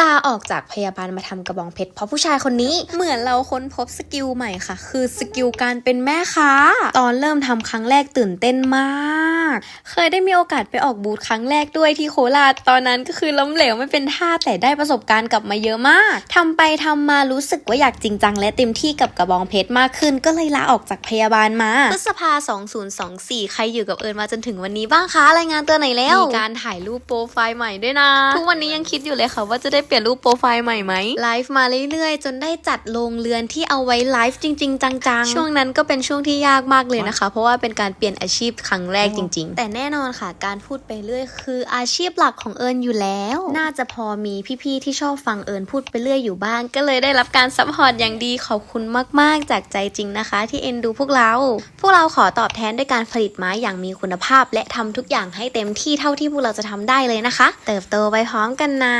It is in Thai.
ลาออกจากพยาบาลมาทำกระบองเพชรเพราะผู้ชายคนนี้เหมือนเราค้นพบสกิลใหม่ค่ะ คือสกิลการเป็นแม่ค้า ตอนเริ่มทำครั้งแรกตื่นเต้นมาก เคยได้มีโอกาสไปออกบูธครั้งแรกด้วยที่โคราชตอนนั้นก็คือล้มเหลวไม่เป็นท่าแต่ได้ประสบการณ์กลับมาเยอะมากทำไปทำมารู้สึกว่าอยากจริงจังและเต็มที่กับกระบองเพชรมากขึ้น ก็เลยลาออกจากพยาบาลมาพฤษภา 2024 ใครอยู่กับเอิญมาจนถึงวันนี้บ้างคะรายงานตัวไหนอยแล้วมีการถ่ายรูปโปรไฟล์ใหม่ด้วยนะทุกวันนี้ยังคิดอยู่เลยค่ะว่าจะได้เปลี่ยนรูปโปรไฟล์ใหม่ไหมไลฟ์มาเรื่อยๆ จนได้จัดโรงเรือนที่เอาไว้ไลฟ์จริง ๆ จังๆ ช่วงนั้นก็เป็นช่วงที่ยากมากเลยนะคะ เพราะว่าเป็นการเปลี่ยนอาชีพครั้งแรกจริง ๆ แต่แน่นอนค่ะ การพูดไปเรื่อยคืออาชีพหลักของเอิญอยู่แล้ว น่าจะพอมีพี่ๆที่ชอบฟังเอิญพูดไปเรื่อยอยู่บ้าง ก็เลยได้รับการซัพพอร์ตอย่างดีขอบคุณมากๆ จากใจจริงนะคะ ที่เอ็นดูพวกเรา พวกเราขอตอบแทนด้วยการผลิตไม้อย่างมีคุณภาพ และทำทุกอย่างให้เต็มที่เท่าที่พวกเราจะทำได้เลยนะคะ เติบโตไปพร้อมกันนะ